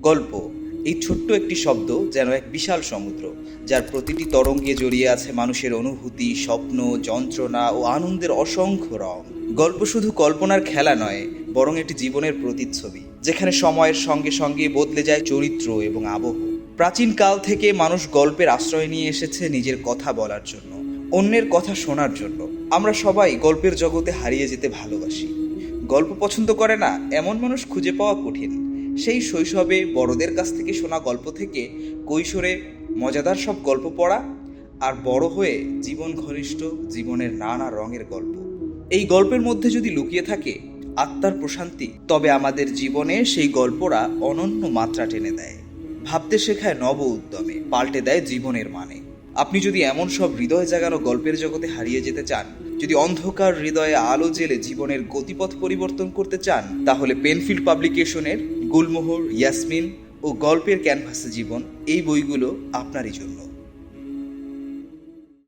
গল্প। এই ছোট্ট একটি শব্দ যেন এক বিশাল সমুদ্র, যার প্রতিটি তরঙ্গে জড়িয়ে আছে মানুষের অনুভূতি, স্বপ্ন, যন্ত্রণা ও আনন্দের অসংখ্য রং। গল্প শুধু কল্পনার খেলা নয়, বরং এটি জীবনের প্রতিচ্ছবি, যেখানে সময়ের সঙ্গে সঙ্গে বদলে যায় চরিত্র এবং আবহ। প্রাচীন কাল থেকে মানুষ গল্পের আশ্রয় নিয়ে এসেছে নিজের কথা বলার জন্য, অন্যের কথা শোনার জন্য। আমরা সবাই গল্পের জগতে হারিয়ে যেতে ভালোবাসি। গল্প পছন্দ করে না, এমন মানুষ খুঁজে পাওয়া কঠিন। সেই শৈশবে বড়দের কাছ থেকে শোনা গল্প থেকে কৈশোরে মজাদার সব গল্প পড়া আর বড় হয়ে জীবন ঘনিষ্ঠ জীবনের নানা রঙের গল্প। এই গল্পের মধ্যে যদি লুকিয়ে থাকে আত্মার প্রশান্তি, তবে আমাদের জীবনে সেই গল্পরা অনন্য মাত্রা টেনে দেয়। ভাবতে শেখায় নব উদ্যমে, পাল্টে দেয় জীবনের মানে। আপনি যদি এমন সব হৃদয় জাগানো গল্পের জগতে হারিয়ে যেতে চান, যদি অন্ধকার হৃদয়ে আলো জেলে জীবনের গতিপথ পরিবর্তন করতে চান, তাহলে পেনফিল্ড পাবলিকেশনের গুলমোহর ইয়াসমিন ও গল্পের ক্যানভাসে জীবন এই বইগুলো আপনারই জন্য।